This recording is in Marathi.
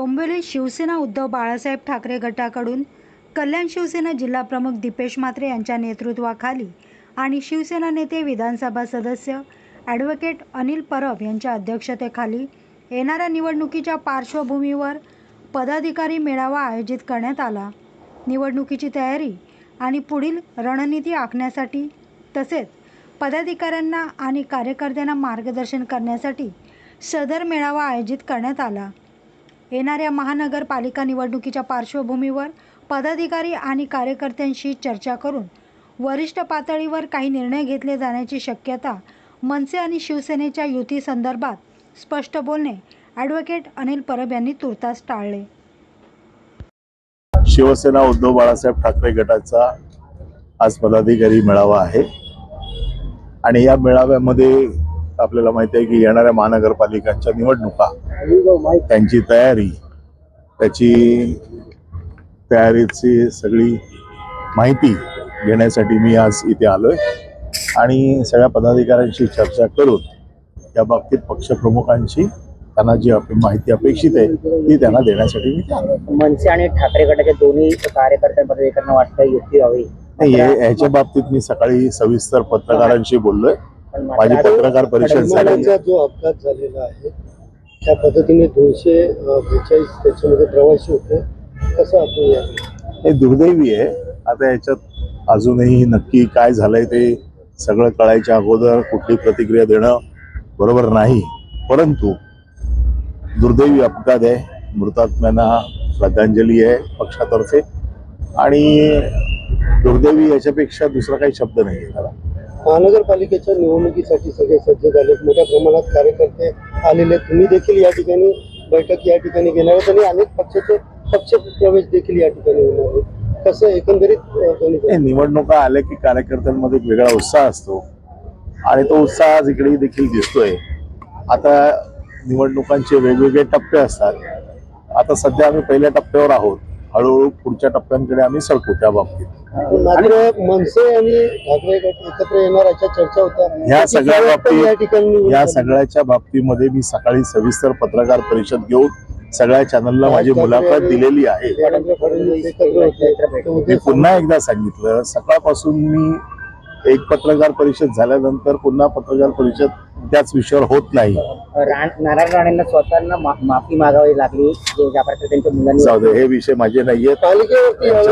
डोंबिवली शिवसेना उद्धव बाळासाहेब ठाकरे गटाकडून कल्याण शिवसेना जिल्हाप्रमुख दीपेश म्हात्रे यांच्या नेतृत्वाखाली आणि शिवसेना नेते विधानसभा सदस्य ॲडव्होकेट अनिल परब यांच्या अध्यक्षतेखाली येणाऱ्या निवडणुकीच्या पार्श्वभूमीवर पदाधिकारी मेळावा आयोजित करण्यात आला. निवडणुकीची तयारी आणि पुढील रणनीती आखण्यासाठी तसेच पदाधिकाऱ्यांना आणि कार्यकर्त्यांना मार्गदर्शन करण्यासाठी सदर मेळावा आयोजित करण्यात आला. येणाऱ्या महानगरपालिका निवडणुकीच्या पार्श्वभूमीवर पदाधिकारी आणि कार्यकर्त्यांशी चर्चा करून वरिष्ठ पातळीवर काही निर्णय घेतले जाण्याची शक्यता मनसे आणि शिवसेनेच्या युती संदर्भात स्पष्ट बोलणे ॲडव्होकेट अनिल परब यांनी तुर्तास टाळले. शिवसेना उद्धव बाळासाहेब ठाकरे गटाचा आज पदाधिकारी मेळावा आहे. आणि या मेळाव्यामध्ये आपल्याला माहिती आहे की येणाऱ्या महानगरपालिकांच्या निवडणुका त्यांची तयारी त्याची तयारीची सगळी माहिती घेण्यासाठी मी आज इथे आलोय आणि सगळ्या पदाधिकाऱ्यांशी चर्चा करून या बाबतीत पक्षप्रमुखांची त्यांना जी माहिती अपेक्षित आहे ती त्यांना देण्यासाठी मी मनसे आणि ठाकरे गटाच्या दोन्ही कार्यकर्त्यांमध्ये एकत्र वाटतं युती व्हावी. हे- ह्याच्या बाबतीत मी सकाळी सविस्तर पत्रकारांशी बोललोय. माझी पत्रकार परिषद झाली. जो अपघात झालेला आहे त्या पद्धतीने दोनशे बेचाळीस त्याच्यामध्ये प्रवासी होते. कसं आपण हे दुर्दैवी आहे. आता याच्यात अजूनही नक्की काय झालंय ते सगळं कळायच्या अगोदर कुठली प्रतिक्रिया देणं बरोबर नाही. परंतु दुर्दैवी अपघात आहे. मृतात्म्यांना श्रद्धांजली आहे पक्षातर्फे. आणि दुर्दैवी याच्यापेक्षा दुसरा काही शब्द नाही आहे. महानगरपालिकेच्या निवडणुकीसाठी सगळे सज्ज झाले. मोठ्या प्रमाणात कार्यकर्ते आलेले आहेत. तुम्ही देखील या ठिकाणी बैठक या ठिकाणी घेणार आहात आणि अनेक पक्षाचे पक्ष प्रवेश देखील या ठिकाणी होणार आहे कसं एकंदरीत निवडणुका आल्या की कार्यकर्त्यांमध्ये एक वेगळा उत्साह असतो. आणि तो उत्साह आज इकडे देखील दिसतोय. आता निवडणुकांचे वेगवेगळे टप्पे असतात. आता सध्या आम्ही पहिल्या टप्प्यावर आहोत. हळूहळू पुढच्या टप्प्यांकडे आम्ही सरकू त्या बाबतीत. मात्र मनसे आणि ठाकरे एकत्र येणार अशा चर्चा होत्या. ह्या सगळ्या बाबतीत या सगळ्याच्या बाबतीमध्ये मी सकाळी सविस्तर पत्रकार परिषद घेऊन सगळ्या चॅनलला माझी मुलाखत दिलेली आहे. मी पुन्हा एकदा सांगितलं सकाळपासून मी एक पत्रकार परिषद झाल्यानंतर पुन्हा पत्रकार परिषद त्याच विषयावर होत नाही. राण- नारायण राणेंना स्वतःना माफी मागावी लागली जे ज्या प्रकारे त्यांच्या मुलांनी जाऊ दे हे विषय माझे यावेळेस